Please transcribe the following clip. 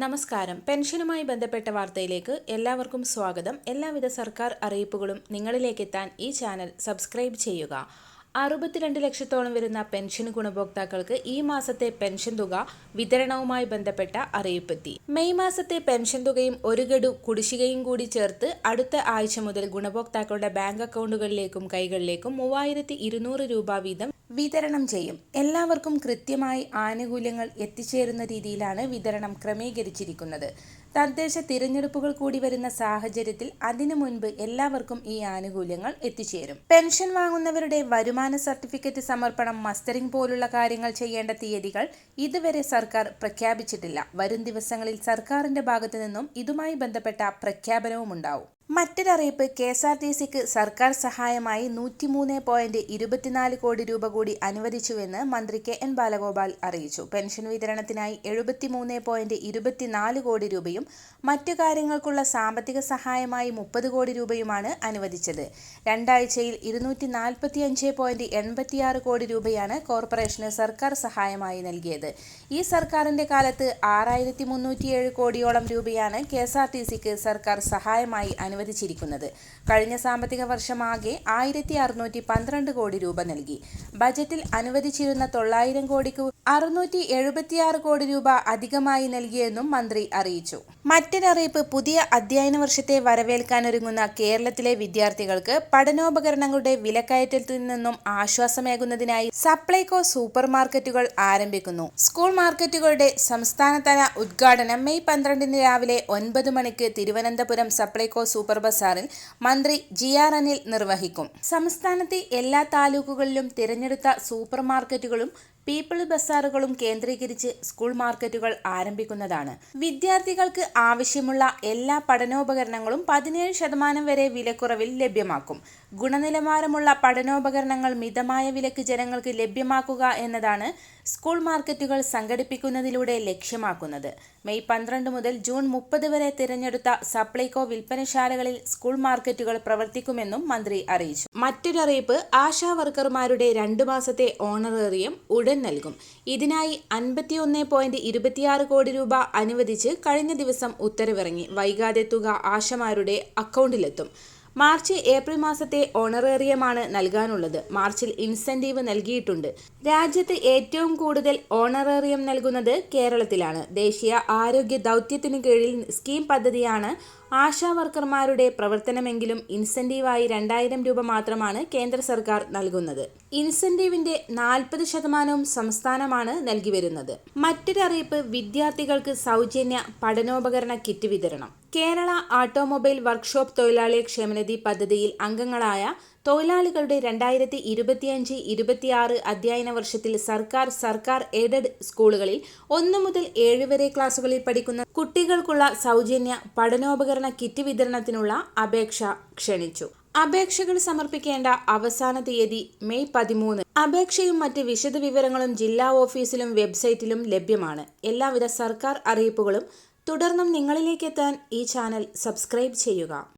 നമസ്കാരം. പെൻഷനുമായി ബന്ധപ്പെട്ട വാർത്തയിലേക്ക് എല്ലാവർക്കും സ്വാഗതം. എല്ലാവിധ സർക്കാർ അറിയിപ്പുകളും നിങ്ങളിലേക്ക് എത്താൻ ഈ ചാനൽ സബ്സ്ക്രൈബ് ചെയ്യുക. അറുപത്തിരണ്ട് ലക്ഷത്തോളം വരുന്ന പെൻഷൻ ഗുണഭോക്താക്കൾക്ക് ഈ മാസത്തെ പെൻഷൻ തുക വിതരണവുമായി ബന്ധപ്പെട്ട അറിയിപ്പെത്തി. മെയ് മാസത്തെ പെൻഷൻ തുകയും ഒരു ഗഡു കുടിശ്ശികയും കൂടി ചേർത്ത് അടുത്ത ആഴ്ച മുതൽ ഗുണഭോക്താക്കളുടെ ബാങ്ക് അക്കൗണ്ടുകളിലേക്കും കൈകളിലേക്കും മൂവായിരത്തി രൂപ വീതം വിതരണം ചെയ്യും. എല്ലാവർക്കും കൃത്യമായി ആനുകൂല്യങ്ങൾ എത്തിച്ചേരുന്ന രീതിയിലാണ് വിതരണം ക്രമീകരിച്ചിരിക്കുന്നത്. തദ്ദേശ തിരഞ്ഞെടുപ്പുകൾ കൂടി വരുന്ന സാഹചര്യത്തിൽ അതിനു മുൻപ് എല്ലാവർക്കും ഈ ആനുകൂല്യങ്ങൾ എത്തിച്ചേരും. പെൻഷൻ വാങ്ങുന്നവരുടെ വരുമാന സർട്ടിഫിക്കറ്റ് സമർപ്പണം മസ്റ്ററിംഗ് പോലുള്ള കാര്യങ്ങൾ ചെയ്യേണ്ട തീയതികൾ ഇതുവരെ സർക്കാർ പ്രഖ്യാപിച്ചിട്ടില്ല. വരും ദിവസങ്ങളിൽ സർക്കാരിന്റെ ഭാഗത്തു നിന്നും ഇതുമായി ബന്ധപ്പെട്ട പ്രഖ്യാപനവും ഉണ്ടാവും മറ്റൊരറിയിപ്പ് കെ എസ് ആർ ടി സിക്ക് സർക്കാർ സഹായമായി നൂറ്റിമൂന്ന് പോയിന്റ് ഇരുപത്തിനാല് കോടി രൂപ കൂടി അനുവദിച്ചുവെന്ന് മന്ത്രി കെ എൻ ബാലഗോപാൽ അറിയിച്ചു. പെൻഷൻ വിതരണത്തിനായി എഴുപത്തിമൂന്ന് പോയിന്റ് ഇരുപത്തിനാല് കോടി രൂപയും മറ്റു കാര്യങ്ങൾക്കുള്ള സാമ്പത്തിക സഹായമായി മുപ്പത് കോടി രൂപയുമാണ് അനുവദിച്ചത്. രണ്ടാഴ്ചയിൽ ഇരുന്നൂറ്റി നാൽപ്പത്തി അഞ്ച് പോയിന്റ് എൺപത്തിയാറ് കോടി രൂപയാണ് കോർപ്പറേഷന് സർക്കാർ സഹായമായി നൽകിയത്. ഈ സർക്കാരിന്റെ കാലത്ത് ആറായിരത്തി മുന്നൂറ്റിയേഴ് കോടിയോളം രൂപയാണ് കെ എസ് ആർ ടി സിക്ക് സർക്കാർ സഹായമായി അനുവദിച്ചിരിക്കുന്നത്. കഴിഞ്ഞ സാമ്പത്തിക വർഷമാകെ ആയിരത്തി അറുന്നൂറ്റി പന്ത്രണ്ട് കോടി രൂപ നൽകി. ബജറ്റിൽ അനുവദിച്ചിരുന്ന തൊള്ളായിരം കോടിക്ക് അറുന്നൂറ്റി എഴുപത്തിയാറ് കോടി രൂപ അധികമായി നൽകിയെന്നും മന്ത്രി അറിയിച്ചു. മറ്റൊരറിയിപ്പ് പുതിയ അധ്യയന വർഷത്തെ വരവേൽക്കാനൊരുങ്ങുന്ന കേരളത്തിലെ വിദ്യാർത്ഥികൾക്ക് പഠനോപകരണങ്ങളുടെ വിലക്കയറ്റത്തിൽ നിന്നും ആശ്വാസമേകുന്നതിനായി സപ്ലൈകോ സൂപ്പർ മാർക്കറ്റുകൾ ആരംഭിക്കുന്നു. സ്കൂൾ മാർക്കറ്റുകളുടെ സംസ്ഥാനതല ഉദ്ഘാടനം മെയ് പന്ത്രണ്ടിന് രാവിലെ ഒൻപത് മണിക്ക് തിരുവനന്തപുരം സപ്ലൈകോ സൂപ്പർ ബസാറിൽ മന്ത്രി ജി ആർ അനിൽ നിർവഹിക്കും. സംസ്ഥാനത്തെ എല്ലാ താലൂക്കുകളിലും തിരഞ്ഞെടുത്ത സൂപ്പർ മാർക്കറ്റുകളും പീപ്പിൾ ബസാറുകളും കേന്ദ്രീകരിച്ച് സ്കൂൾ മാർക്കറ്റുകൾ ആരംഭിക്കുന്നതാണ്. വിദ്യാർത്ഥികൾക്ക് ആവശ്യമുള്ള എല്ലാ പഠനോപകരണങ്ങളും പതിനേഴ് ശതമാനം വരെ വിലക്കുറവിൽ ലഭ്യമാക്കും. ഗുണനിലവാരമുള്ള പഠനോപകരണങ്ങൾ മിതമായ വിലക്ക് ജനങ്ങൾക്ക് ലഭ്യമാക്കുക എന്നതാണ് സ്കൂൾ മാർക്കറ്റുകൾ സംഘടിപ്പിക്കുന്നതിലൂടെ ലക്ഷ്യമാക്കുന്നത്. മെയ് പന്ത്രണ്ട് മുതൽ ജൂൺ മുപ്പത് വരെ തിരഞ്ഞെടുത്ത സപ്ലൈകോ വിൽപ്പനശാലകളിൽ സ്കൂൾ മാർക്കറ്റുകൾ പ്രവർത്തിക്കുമെന്നും മന്ത്രി അറിയിച്ചു. മറ്റൊരറിയിപ്പ് ആശാ വർക്കർമാരുടെ രണ്ടു മാസത്തെ ഓണറേറിയം ഉടൻ നൽകും. ഇതിനായി അൻപത്തിയൊന്ന് പോയിന്റ് ഇരുപത്തിയാറ് കോടി രൂപ അനുവദിച്ച് കഴിഞ്ഞ ദിവസം ഉത്തരവിറങ്ങി. വൈകാതെ തുക ആശമാരുടെ അക്കൗണ്ടിലെത്തും. മാർച്ച് ഏപ്രിൽ മാസത്തെ ഓണറേറിയമാണ് നൽകാനുള്ളത്. മാർച്ചിൽ ഇൻസെന്റീവ് നൽകിയിട്ടുണ്ട്. രാജ്യത്ത് ഏറ്റവും കൂടുതൽ ഓണറേറിയം നൽകുന്നത് കേരളത്തിലാണ്. ദേശീയ ആരോഗ്യ ദൗത്യത്തിനു കീഴിൽ സ്കീം പദ്ധതിയാണ് ആശാ വർക്കർമാരുടെ പ്രവർത്തനമെങ്കിലും ഇൻസെന്റീവായി രണ്ടായിരം രൂപ മാത്രമാണ് കേന്ദ്ര സർക്കാർ നൽകുന്നത്. ഇൻസെന്റീവിന്റെ നാൽപ്പത് ശതമാനവും സംസ്ഥാനമാണ് നൽകി വരുന്നത് മറ്റൊരറിയിപ്പ് വിദ്യാർത്ഥികൾക്ക് സൗജന്യ പഠനോപകരണ കിറ്റ് വിതരണം. കേരള ഓട്ടോമൊബൈൽ വർക്ക്ഷോപ്പ് തൊഴിലാളി ക്ഷേമനിധി പദ്ധതിയിൽ അംഗങ്ങളായ തൊഴിലാളികളുടെ രണ്ടായിരത്തി ഇരുപത്തിയഞ്ച് ഇരുപത്തിയാറ് അധ്യയന വർഷത്തിൽ സർക്കാർ സർക്കാർ എയ്ഡഡ് സ്കൂളുകളിൽ ഒന്നു മുതൽ ഏഴ് വരെ ക്ലാസുകളിൽ പഠിക്കുന്ന കുട്ടികൾക്കുള്ള സൗജന്യ പഠനോപകരണ കിറ്റ് വിതരണത്തിനുള്ള അപേക്ഷ ക്ഷണിച്ചു. അപേക്ഷകൾ സമർപ്പിക്കേണ്ട അവസാന തീയതി മെയ് പതിമൂന്ന്. അപേക്ഷയും മറ്റ് വിശദവിവരങ്ങളും ജില്ലാ ഓഫീസിലും വെബ്സൈറ്റിലും ലഭ്യമാണ്. എല്ലാവിധ സർക്കാർ അറിയിപ്പുകളും തുടർന്നും നിങ്ങളിലേക്ക് എത്താൻ ഈ ചാനൽ സബ്സ്ക്രൈബ് ചെയ്യുക.